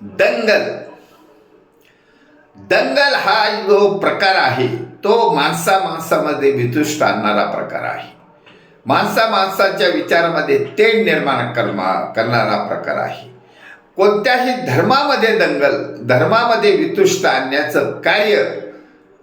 दंगल. दंगल हा जो प्रकार आहे तो माणसा माणसामध्ये वितुष्ट आणणारा प्रकार आहे. माणसा माणसाच्या विचारामध्ये तेढ निर्माण करमा करणारा प्रकार आहे. कोणत्याही धर्मामध्ये दंगल धर्मामध्ये वितुष्ट आणण्याचं कार्य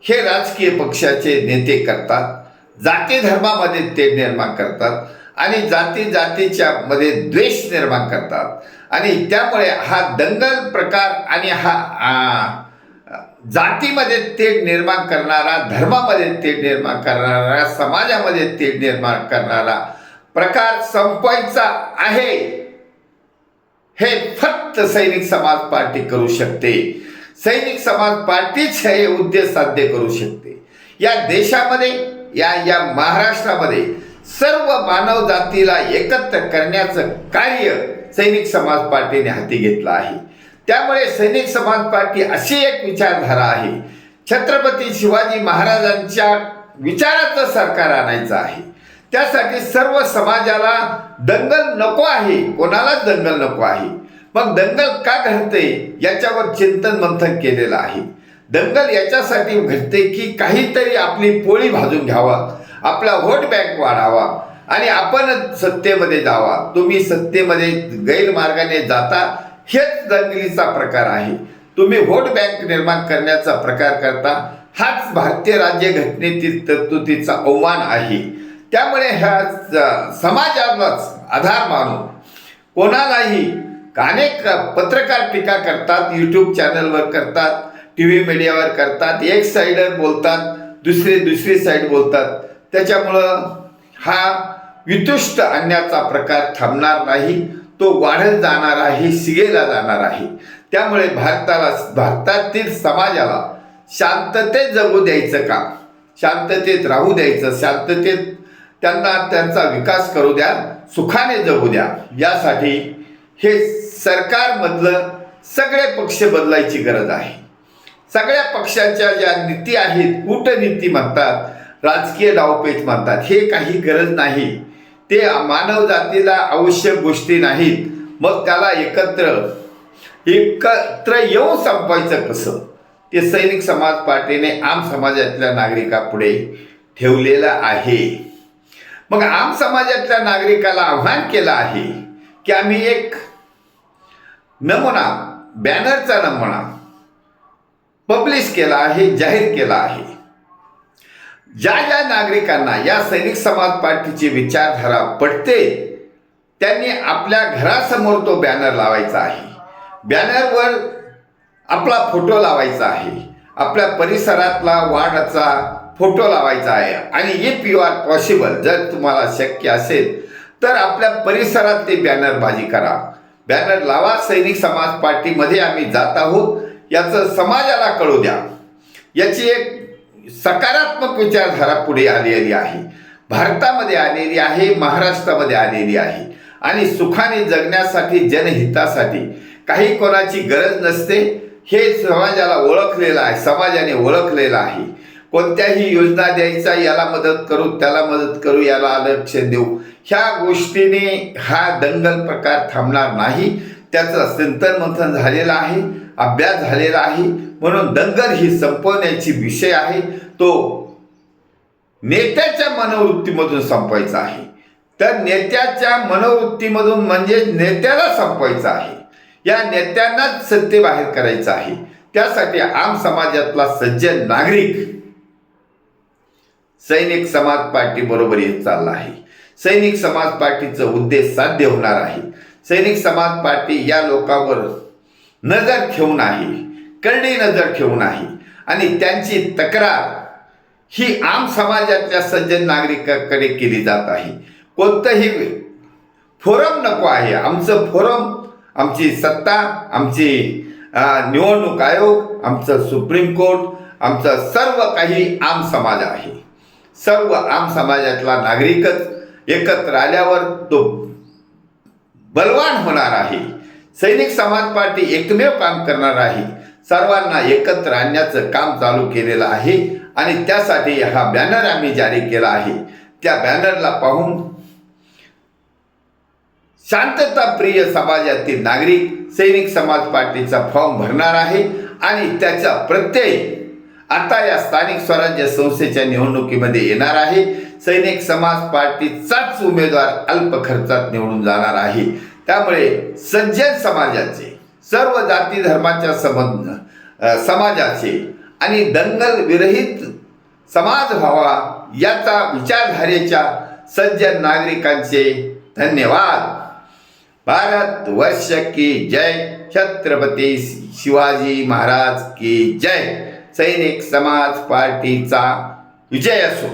हे राजकीय पक्षाचे नेते करतात जाती धर्मामध्ये ते निर्माण करतात आणि जाती जातीच्या मध्ये द्वेष निर्माण करतात. आणि त्यामुळे हा दंगल प्रकार आणि हा जातीमध्ये तेढ निर्माण करणारा धर्मामध्ये तेढ निर्माण करणारा समाजामध्ये तेढ निर्माण करणारा प्रकार संपवायचा आहे. हे फक्त सैनिक समाज पार्टी करू शकते. सैनिक समाज पार्टीच हे उद्देश साध्य करू शकते. या देशामध्ये या या महाराष्ट्रामध्ये सर्व मानव जातीला एकत्र करण्याचं कार्य सैनिक समाज पार्टीने हाती घेतला आहे. त्यामुळे सैनिक समाज पार्टी अशी एक विचारधारा आहे. छत्रपती शिवाजी महाराजांच्या विचाराचं सरकार आणायचं आहे. त्यासाठी सर्व समाजाला दंगल नको आहे. कोणालाच दंगल नको आहे. मग दंगल का घडते? याच्यावर चिंतन मंथन केलेलं आहे. दंगल याच्यासाठी घडते की काहीतरी आपली पोळी भाजून घ्यावा. आपला व्होट बँक वाढावा. आणि आपण सत्तेमध्ये जावा तुम्ही सत्तेमध्ये गैरमार्गाने जाता हेच दंगलीचा प्रकार आहे. तुम्ही व्होट बँक निर्माण करण्याचा प्रकार करता हाच भारतीय राज्य घटनेतील तरतुदीचा अवमान आहे. त्यामुळे ह्या स- समाजालाच आधार मानून कोणालाही अनेक पत्रकार टीका करतात यूट्यूब चॅनलवर करतात टी व्ही मीडियावर करतात एक साईडर बोलतात दुसरे दुसरी साईड बोलतात. त्याच्यामुळं हा वितुष्ट आणण्याचा प्रकार थांबणार नाही तो वाढत जाणार आहे शिगेला जाणार आहे. त्यामुळे भारताला भारतातील समाजाला शांततेत जगू द्यायचं काम शांततेत राहू द्यायचं शांततेत त्यांना त्यांचा विकास करू द्या सुखाने जगू द्या. यासाठी हे सरकारमधलं सगळे पक्ष बदलायची गरज आहे. सगळ्या पक्षाच्या ज्या नीती आहेत कूटनीती म्हणतात राजकीय डावपेच म्हणतात हे काही गरज नाही. ते मानव जातीला आवश्यक गोष्टी नाहीत. मग त्याला एकत्र एकत्र येऊन संपवायचं कसं? ते सैनिक समाज पार्टीने आम समाजातल्या नागरिकापुढे ठेवलेलं आहे. मग आम समाजातल्या नागरिकाला आव्हान केलं आहे की आम्ही एक नमुना बॅनरचा नमुना पब्लिश केला आहे जाहीर केला आहे. ज्या ज्या नागरिकांना या सैनिक समाज पार्टीची विचारधारा पटते त्यांनी आपल्या घरासमोर तो बॅनर लावायचा आहे. बॅनरवर आपला फोटो लावायचा आहे. आपल्या परिसरातला वार्डाचा फोटो लावायचा आहे. आणि इफ यू आर पॉसिबल जर तुम्हाला शक्य असेल तर आपल्या परिसरात ते बॅनरबाजी करा. बॅनर लावा सैनिक समाज पार्टीमध्ये आम्ही जात आहोत. याचं समाजाला कळू द्या. याची एक सकारात्मक विचारधारा पुढे आलेली आहे. भारतामध्ये आलेली आहे महाराष्ट्रामध्ये आलेली आहे. आणि सुखाने जगण्यासाठी जनहितासाठी काही कोणाची गरज नसते. हे समाजाला ओळखलेलं आहे समाजाने ओळखलेलं आहे. कोणत्याही योजना द्यायचा याला मदत करू त्याला मदत करू याला लक्ष देऊ. ह्या गोष्टीने हा दंगल प्रकार थांबणार नाही. त्याचं चिंतन मंथन झालेलं आहे अभ्यास झालेला आहे. म्हणून दंगल ही संपवण्याची विषय आहे. तो नेत्याच्या मनोवृत्तीमधून संपवायचा आहे. तर नेत्याच्या मनोवृत्तीमधून म्हणजे नेत्याला संपवायचं आहे. या नेत्यांनाच सत्तेबाहेर करायचं आहे. त्यासाठी आम समाजातला सज्जन नागरिक सैनिक समाज पार्टी बरोबर येत चालला आहे. सैनिक समाज पार्टीचं उद्देश साध्य होणार आहे. सैनिक समाज पार्टी या लोकांवर नजर ठेवून आहे. करडी नजर ठेवून आहे. आणि त्यांची तक्रार ही आम समाजातल्या सज्जन नागरिकाकडे केली जात आहे. कोणतंही फोरम नको आहे. आमचं फोरम आमची सत्ता आमची निवडणूक आयोग आमचं सुप्रीम कोर्ट आमचं सर्व काही आम समाज आहे. सर्व आम समाजातला नागरिकच एकत्र आल्यावर तो बलवान होणार आहे. सैनिक समाज पार्टी एकमेव काम करणार आहे. सर्वांना एकत्र आणण्याचं काम चालू केलेलं आहे. आणि त्यासाठी हा बॅनर आम्ही जारी केला आहे. त्या बॅनरला पाहून शांतताप्रिय समाजातील नागरिक सैनिक समाज पार्टीचा फॉर्म भरणार आहे आणि त्याचा प्रत्यय आता या स्थानिक स्वराज्य संस्थेच्या निवडणुकीमध्ये येणार आहे. सैनिक समाज पार्टीचाच उमेदवार अल्प खर्चात निवडून जाणार आहे. त्यामुळे सज्जन समाजाचे सर्व जाती धर्माच्या संबंध समाजाचे आणि दंगल विरहित समाज व्हावा याचा विचारधारेच्या सज्जन नागरिकांचे धन्यवाद. भारत वर्ष की जय. छत्रपती शिवाजी महाराज की जय. सैनिक समाज पार्टीचा विजय असो.